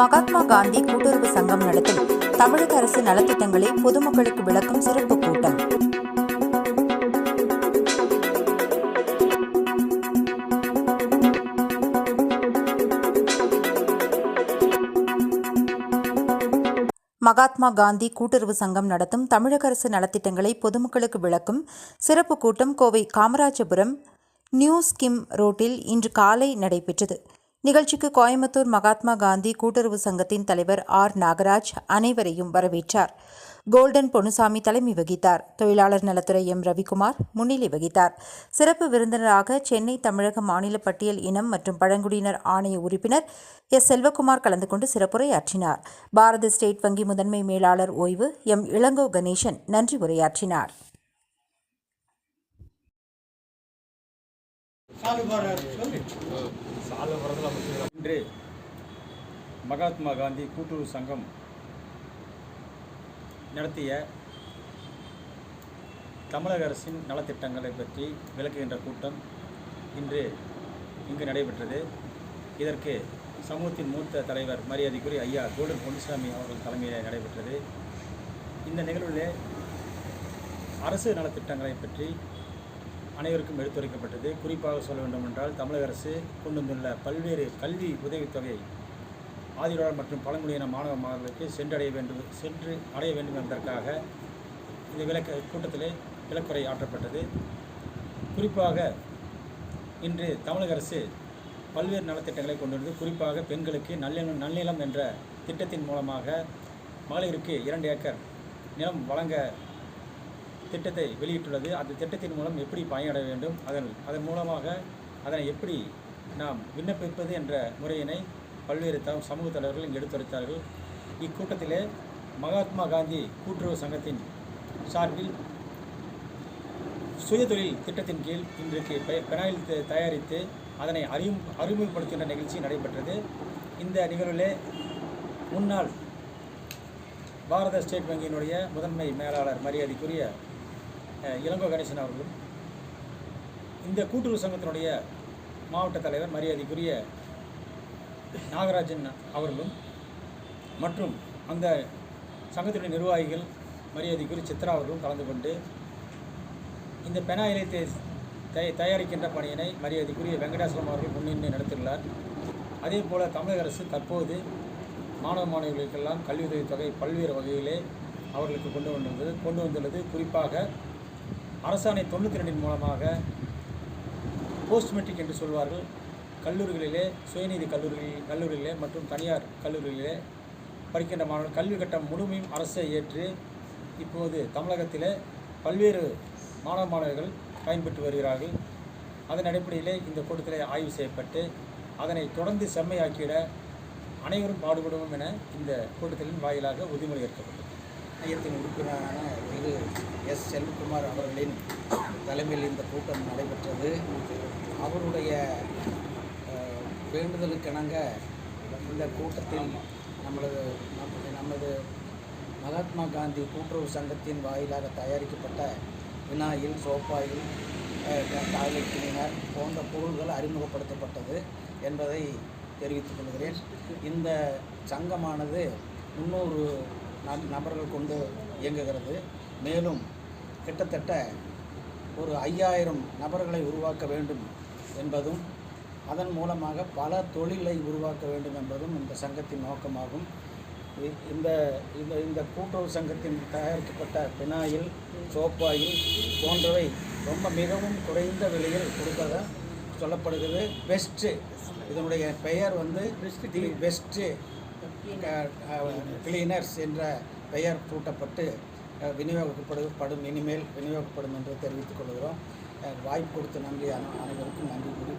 மகாத்மா காந்தி கூட்டுறவு சங்கம் நடத்தும் தமிழக அரசு நலத்திட்டங்களை பொதுமக்களுக்கு விளக்கும் சிறப்பு கூட்டம். மகாத்மா காந்தி கூட்டுறவு சங்கம் நடத்தும் தமிழக அரசு நலத்திட்டங்களை பொதுமக்களுக்கு விளக்கும் சிறப்பு கூட்டம் கோவை காமராஜபுரம் நியூ ஸ்கிம் ரோட்டில் இன்று காலை நடைபெற்றது. நிகழ்ச்சிக்கு கோயம்புத்தூர் மகாத்மா காந்தி கூட்டுறவு சங்கத்தின் தலைவர் ஆர். நாகராஜ் அனைவரையும் வரவேற்றார். கோல்டன் பொன்னுசாமி தலைமை வகித்தார். தொழிலாளர் நலத்துறை எம். ரவிக்குமார் முன்னிலை வகித்தார். சிறப்பு விருந்தினராக சென்னை தமிழக மாநில பட்டியல் இனம் மற்றும் பழங்குடியினர் ஆணைய உறுப்பினர் எஸ். செல்வகுமார் கலந்து கொண்டு சிறப்புரையாற்றினார். பாரத ஸ்டேட் வங்கி முதன்மை மேலாளர் ஓய்வு எம். இளங்கோ கணேசன் நன்றி உரையாற்றினார். இன்று மகாத்மா காந்தி கூட்டுறவு சங்கம் நடத்திய தமிழக அரசின் நலத்திட்டங்களை பற்றி விளக்குகின்ற கூட்டம் இன்று இங்கு நடைபெற்றது. இதற்கு சமூகத்தின் மூத்த தலைவர் மரியாதைக்குரிய ஐயா கோல்டன் பொன்னுசாமி அவர்கள் தலைமையில் நடைபெற்றது. இந்த நிகழ்வில் அரசு நலத்திட்டங்களை பற்றி அனைவருக்கும் எடுத்துரைக்கப்பட்டது. குறிப்பாக சொல்ல வேண்டுமென்றால் தமிழக அரசு கொண்டு வந்துள்ள பல்வேறு கல்வி உதவித்தொகை ஆதிராளர் மற்றும் பழங்குடியின மாணவ மாணவர்களுக்கு சென்றடைய வேண்டும் சென்று அடைய வேண்டும் என்பதற்காக இந்த விளக்க கூட்டத்திலே விளக்குறை ஆற்றப்பட்டது. குறிப்பாக இன்று தமிழக அரசு பல்வேறு நலத்திட்டங்களை கொண்டு வந்து குறிப்பாக பெண்களுக்கு நல்லிலம் நன்னிலம் என்ற திட்டத்தின் மூலமாக மகளிருக்கு இரண்டு ஏக்கர் நிலம் வழங்க திட்டத்தை வெளியிட்டுள்ளது. அந்த திட்டத்தின் மூலம் எப்படி பயனடைய வேண்டும்? அதன் அதன் மூலமாக அதனை எப்படி நாம் விண்ணப்பிப்பது என்ற முறையினை பல்வேறு த சமூக தலைவர்கள் இங்கு எடுத்துரைத்தார்கள். இக்கூட்டத்திலே மகாத்மா காந்தி கூட்டுறவு சங்கத்தின் சார்பில் சுயதொழில் திட்டத்தின் கீழ் இன்றைக்கு பெ- பெனாயில் தயாரித்து அதனை அறியும் அறிமுகப்படுத்துகின்ற நிகழ்ச்சி நடைபெற்றது. இந்த நிகழ்விலே முன்னாள் பாரத ஸ்டேட் வங்கியினுடைய முதன்மை மேலாளர் மரியாதைக்குரிய இளங்கோ கணேசன் அவர்களும் இந்த கூட்டுறவு சங்கத்தினுடைய மாவட்ட தலைவர் மரியாதைக்குரிய நாகராஜன் அவர்களும் மற்றும் அந்த சங்கத்தினுடைய நிர்வாகிகள் மரியாதைக்குரிய சித்ரா அவர்களும் கலந்து கொண்டு இந்த பெனாயிலை தே- தய- தயாரிக்கின்ற பணியினை மரியாதைக்குரிய வெங்கடாசலம் அவர்கள் முன்னின்று நடத்தியுள்ளார். அதே போல் தமிழக அரசு தற்போது மாணவ மாணவிகளுக்கெல்லாம் கல்வி தொகை பல்வேறு வகையிலே அவர்களுக்கு கொண்டு வந்துள்ளது கொண்டு வந்துள்ளது குறிப்பாக அரசாணை தொண்ணூற்றி ரெண்டின் மூலமாக போஸ்ட் மெட்ரிக் என்று சொல்வார்கள். கல்லூரிகளிலே சுயநீதி கல்லூரிகளில் கல்லூரிகளிலே மற்றும் தனியார் கல்லூரிகளிலே படிக்கின்ற மாணவர்கள் கல்வி கட்டம் முழுமையும் அரசை ஏற்று இப்போது தமிழகத்தில் பல்வேறு மாணவ மாணவர்கள் பயன்பெற்று வருகிறார்கள். அதன் அடிப்படையிலே இந்த கூட்டத்தில் ஆய்வு செய்யப்பட்டு அதனை தொடர்ந்து செம்மையாக்கிட அனைவரும் பாடுபடுவோம் என இந்த கூட்டத்தின் வாயிலாக உறுதிமொழி ஏற்கப்பட்டது மையத்தின் உறுப்பினரான திரு எஸ். செல்வகுமார் அவர்களின் தலைமையில் இந்த கூட்டம் நடைபெற்றது. அவருடைய வேண்டுதலுக்கிணங்க இந்த கூட்டத்தில் நம்மளது நமது நமது மகாத்மா காந்தி கூட்டுறவு சங்கத்தின் வாயிலாக தயாரிக்கப்பட்ட வினாயில் சோப்பாயில் டாய்லெட் கிளீனர் போன்ற பொருள்கள் அறிமுகப்படுத்தப்பட்டது என்பதை தெரிவித்துக் கொள்கிறேன். இந்த சங்கமானது முன்னூறு நம் நபர்கள் கொண்டு இயங்குகிறது. மேலும் கிட்டத்தட்ட ஒரு ஐயாயிரம் நபர்களை உருவாக்க வேண்டும் என்பதும் அதன் மூலமாக பல தொழிலை உருவாக்க வேண்டும் என்பதும் இந்த சங்கத்தின் நோக்கமாகும். இந்த இந்த இந்த கூட்டுறவு சங்கத்தின் தயாரிக்கப்பட்ட பினாயில் சோப்பாயில் போன்றவை ரொம்ப மிகவும் குறைந்த விலையில் கொடுப்பதா சொல்லப்படுகிறது. பெஸ்ட்டு இதனுடைய பெயர் வந்து தி பெஸ்ட்டு கிளீனர்ஸ் uh, என்ற பெயர் சூட்டப்பட்டு அஹ், விநியோகிக்கப்படும் இனிமேல் விநியோகிக்கப்படும் என்று தெரிவித்துக் கொள்கிறோம். Uh, வாய்ப்பு கொடுத்த நன்றி அனைவருக்கும் நன்றி கூறி